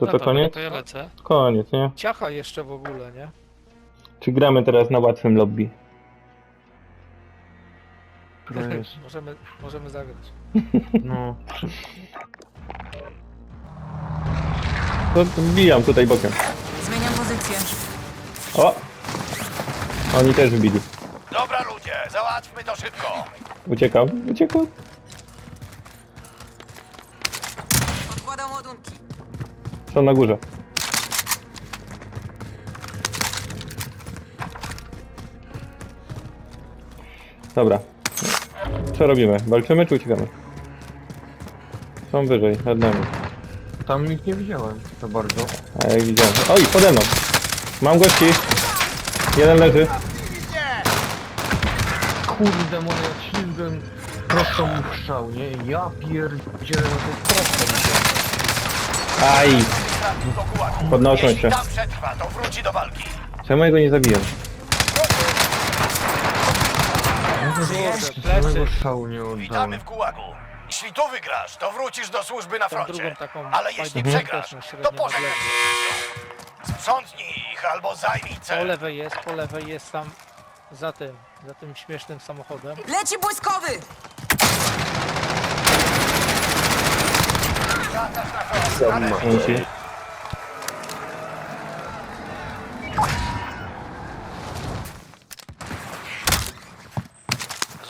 To to dobra, koniec? To ja lecę. Koniec, nie? Ciacha jeszcze w ogóle, nie? Czy gramy teraz na łatwym lobby? Które jest? możemy, możemy zagrać. No. To wbijam tutaj bokiem. Zmieniam pozycję. O! Oni też wbili. Dobra ludzie, załatwmy to szybko. Uciekał, uciekał. Są na górze. Dobra. Co robimy? Walczymy czy uciekamy? Są wyżej, nad nami. Tam ich nie widziałem za bardzo. A jak widziałem. Oj, pode mną! Mam gości! Jeden leży. Kurde, moja jak ślizgłem prosto mu w nie? Ja pierdzielę, no to prosto. Aj! Trafił do gułagu. Podnoszą Jeśli się. tam przetrwa, to wróci do walki. Czemu ja go nie zabiłem? Żadnego strzału nie Witamy oddałem. w gułagu. Jeśli tu wygrasz, to wrócisz do służby na froncie. taką Ale jeśli fajną przegrasz, też na to średnią pożegnaj się. Sprzątnij ich albo zajmij Po cel. lewej jest, po lewej jest tam za tym, za tym śmiesznym samochodem. Leci błyskowy! Dzięki.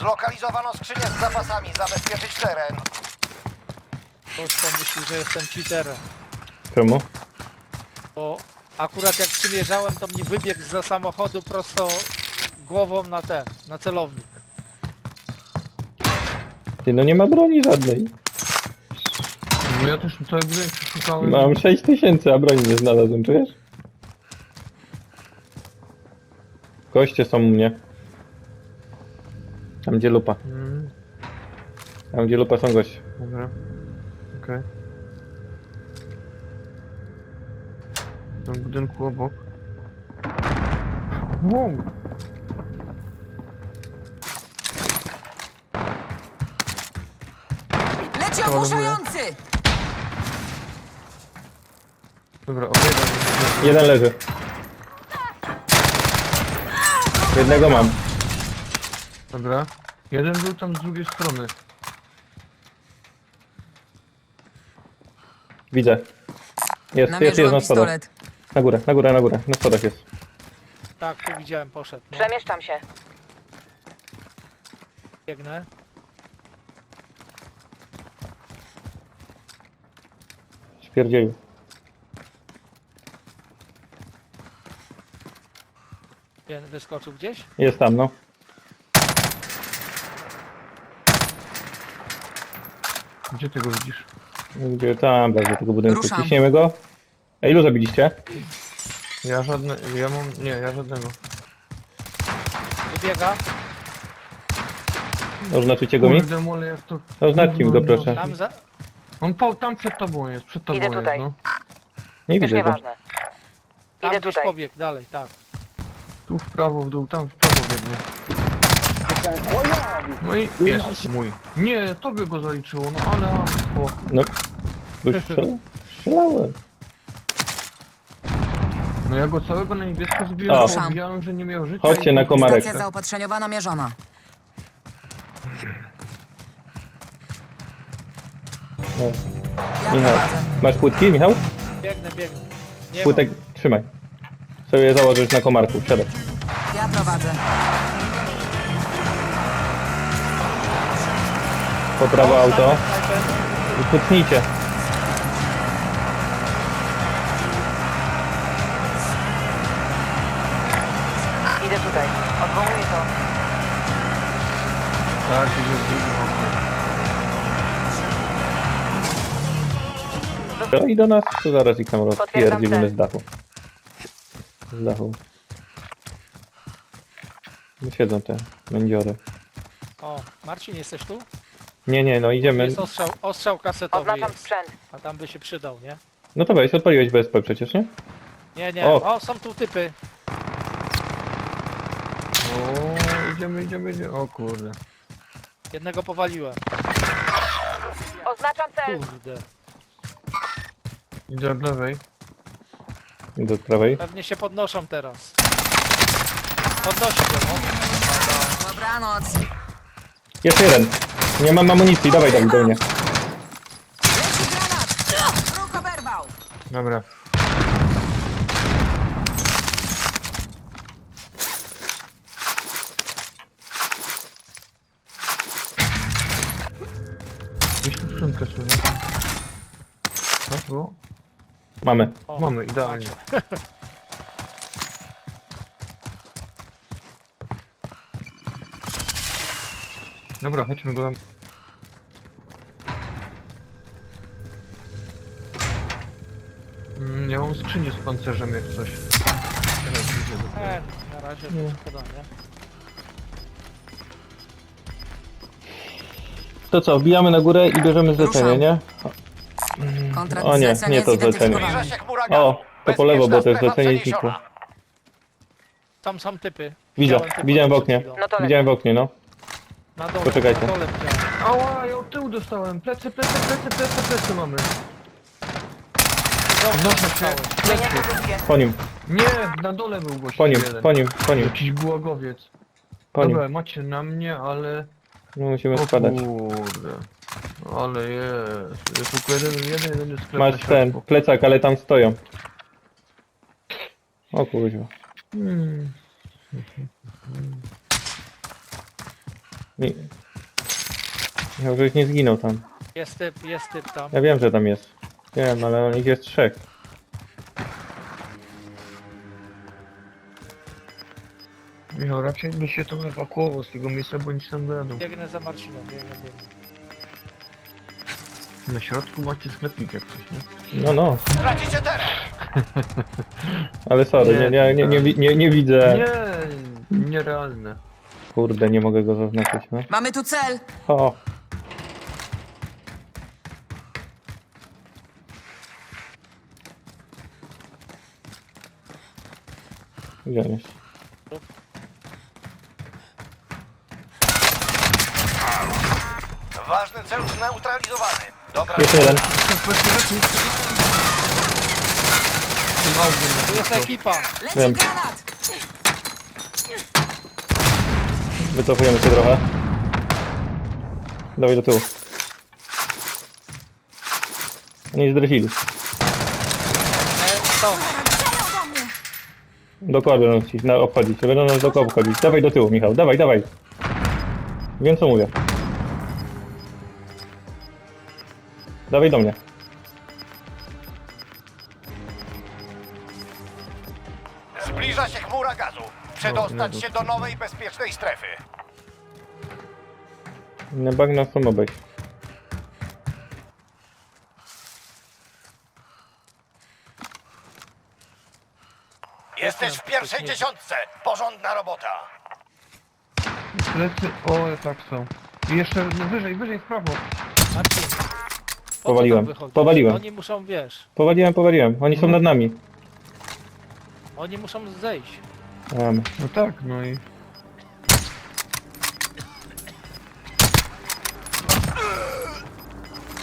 Zlokalizowano skrzynię z zapasami. Zabezpieczyć teren. Ktoś pomyśli, że jestem cheaterem. Czemu? Bo akurat jak przymierzałem, to mnie wybiegł za samochodu prosto głową na ten, na celownik. Ty, no nie ma broni żadnej. No ja też budynek przeszukałem. Mam 6 tysięcy, a broni nie znalazłem, czujesz? Goście są u mnie. Tam gdzie lupa. Mm, Tam gdzie lupa są goście. dobra. Okej. W tym budynku obok. Wow! Leci ogłuszający! Dobra, obiegam. Jeden leży. Jednego mam. Dobra. Jeden był tam z drugiej strony. Widzę. Jest, jest, jest Namierzyłam na schodach. pistolet. Na górę, na górę, na górę. Na schodach jest. Tak, tu widziałem, poszedł. No, Przemieszczam się. biegnę. Śpierdzielił. Wy- Wyskoczył gdzieś? Jest tam, no. Gdzie ty go widzisz? Gdzie tam, do tego budynku. Ruszam. Ciśniemy go. A ilu zabiliście? Ja żadne... Ja mam... Nie, ja żadnego. Wybiega. Oznaczycie go mi? Kurde, mole, jak to... Oznaczcie mi go, proszę. Tam za... On po, tam przed tobą jest, przed tobą Idę jest, tutaj. no. Nie Już widzę go. nieważne. Tam Idę gdzieś tutaj. pobiegł, dalej, tak. Tu w prawo, w dół, tam w prawo biegnie. No i jest mój. Nie, tobie go zaliczyło, no ale amstwo. No. Już strzel- strzelałem. No ja go całego na niebiesko zbiłem, O. bo widziałem, że nie miał życia. Chodźcie i- na komarek. Stacja zaopatrzeniowa namierzona. No. Ja Michał. prowadzę. Masz płytki, Michał? Biegnę, biegnę. Nie Płytek, trzymaj. Sobie założysz na komarku, wsiadaj. Ja prowadzę. Po prawo auto. I. Idę tutaj. Odwołuję to. Tak, idzie w drugim oknie. No i do nas, to zaraz ich tam Potwierdzam rozpierdzimy cel. z dachu. Z dachu. Siedzą te mędziory. O, Marcin, jesteś tu? Nie, nie, no idziemy. Jest ostrzał, ostrzał kasetowy Oznaczam jest. sprzęt. A tam by się przydał, nie? No to weź, odpaliłeś BSP przecież, nie? Nie, nie. O. O, są tu typy. O, idziemy, idziemy, idziemy. O kurde. Jednego powaliłem. Oznaczam cel. Kurde. Idę od lewej. Do prawej. Pewnie się podnoszą teraz. Podnosi się, no. Dobranoc. Jest jeden. Nie mam amunicji, dawaj tam do mnie. Leci granat. Wróg oberwał. Dobra. Gdzieś tu skrzynkę sobie. Tak było? Mamy. Mamy, idealnie. Dobra, chodźmy go tam. Mm, Ja mam skrzynię z pancerzem jak coś. Teraz widzę dopiero. E, na razie to szkoda, nie? To co, wbijamy na górę i bierzemy zlecenie, nie? Kontrakt O nie, zlecenia nie to zlecenie. zidentyfikowany. Zbliża się chmura gazu. O, to po lewo, bo to jest Bezpieczna zlecenie strefa znikło. przeniesiona. Tam są typy. Widzę, Widziałem widziałem w oknie. No Widziałem w oknie, no. Na dole, Poczekajcie. na dole widziałem. Ała, ja od tyłu dostałem. Plecy, plecy, plecy, plecy, plecy mamy. Się. dostałem. Plecy. Zmieniam pozycję. Po nim, Nie, na dole był gość po nim, jeden. po nim, po nim, Jakiś głogowiec. po nim. Dobra, macie na mnie, ale... No musimy O spadać. kurde. Ale jest. Jest tylko jeden, jeden, jeden sklep na Masz ten, plecak, ale tam stoją. O kurwa. Hmm. Nie. Michał, żeś nie zginął tam. Jest typ, jest typ tam. Ja wiem, że tam jest. Wiem, ale ich jest trzech. Michał, raczej by się to ewakuował z tego miejsca, bo nic tam będą. Biegnę za Marcinem, biegnę, biegnę. Na środku macie sklepik jak coś, nie? No, no. Tracicie teren. Ale sorry, nie, nie, nie, nie, nie, nie widzę. Nie, nierealne. Kurde, nie mogę go zaznaczyć, no. Mamy tu cel. O. Gdzie on jest? Ważny cel zneutralizowany. Dobra, Jest jeden. Jest ekipa. Leci Wiem. granat. Wycofujemy się trochę. Dawaj do tyłu. Oni zdrefili. Strzelają do. Dookoła będą ci na obchodzić. Będą nas dookoła obchodzić. Dawaj do tyłu, Michał. Dawaj, dawaj. Wiem co mówię. Dawaj do mnie. zbliża się chmura gazu. Przedostać się do nowej, bezpiecznej strefy. Na bagna są obejść. Jesteś w pierwszej dziesiątce. Porządna robota. Plecy, o, tak są. I jeszcze no, wyżej, wyżej w prawo. Marcin. Po co Powaliłem, wychodzisz? powaliłem. Oni muszą, wiesz, Powaliłem, powaliłem. Oni są nad nami. oni muszą zejść. Um, No tak, no i...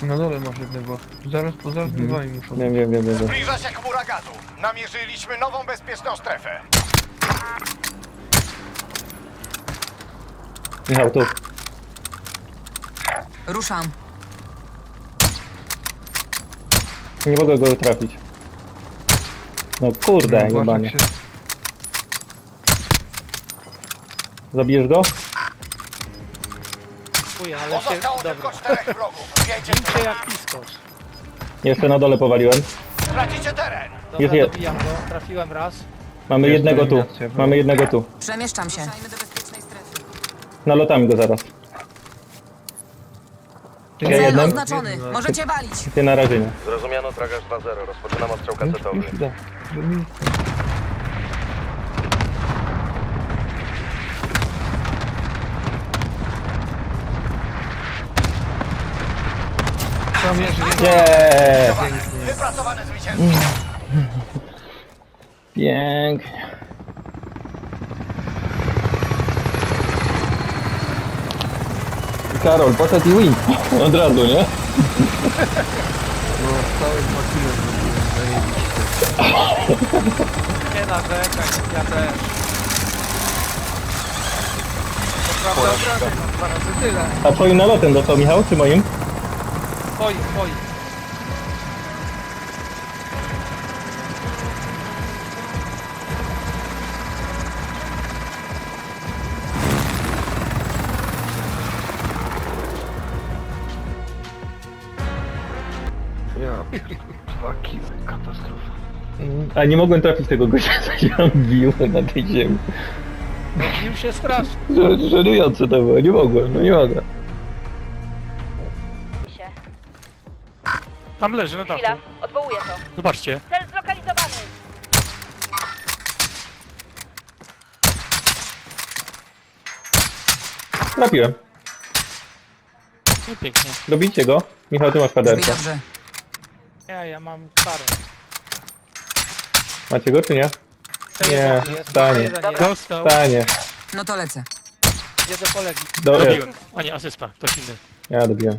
Na dole masz jednego. Zaraz, po zaraz Mhm. dwaj muszą. wiem, wiem, wiem, wiem. Zbliża się chmura gazu. Namierzyliśmy nową, bezpieczną strefę. Michał, tu. Ruszam. Nie mogę go trafić. No kurde, jebanie. jak się... Zabijesz go? Dziękuję, ale się... Pozostało Dobra. czterech wrogów. Jak piskosz. Jeszcze na dole powaliłem. Tracicie teren. Dobra, Jest, jest. dobijam go. Trafiłem raz. Mamy Jest jednego tu. eliminacja, no. Mamy jednego tu. Przemieszczam się. Nalotami go zaraz. Ja Cel jednym. oznaczony. Możecie walić. Ty na razie nie. Zrozumiano, tragarz 2-0. Rozpoczynam ostrzał Już, już. Jeden. Nie. Wypracowane zwycięstwo. Pięknie. Karol, poszedł i win. Od razu, nie? No, cały dwa kilo zrobiłem. Nie narzekaj, ja też. To prawda mam dwa razy tyle. A twoim nalotem dostał Michał, czy moim? Twoim, twoim. Ja, dwa kile, katastrofa. A nie mogłem trafić tego gościa, co się tam bił na tej ziemi. Bił się strasznie. Żenujące to było, nie mogłem, no nie mogę. Tam leży na dachu. Chwila, odwołuję to. Zobaczcie. Cel zlokalizowany. Trafiłem. No pięknie. Dobijcie go. Michał, ty masz Brzmi kaderkę. dobrze. Ja, ja mam parę. Macie go, czy nie? Nie, stanie. Dostał. Stanie. No to lecę. Jedę po Legii. Dobra, Dobiłem. A nie, asysta. Ktoś inny. ja dobiłem.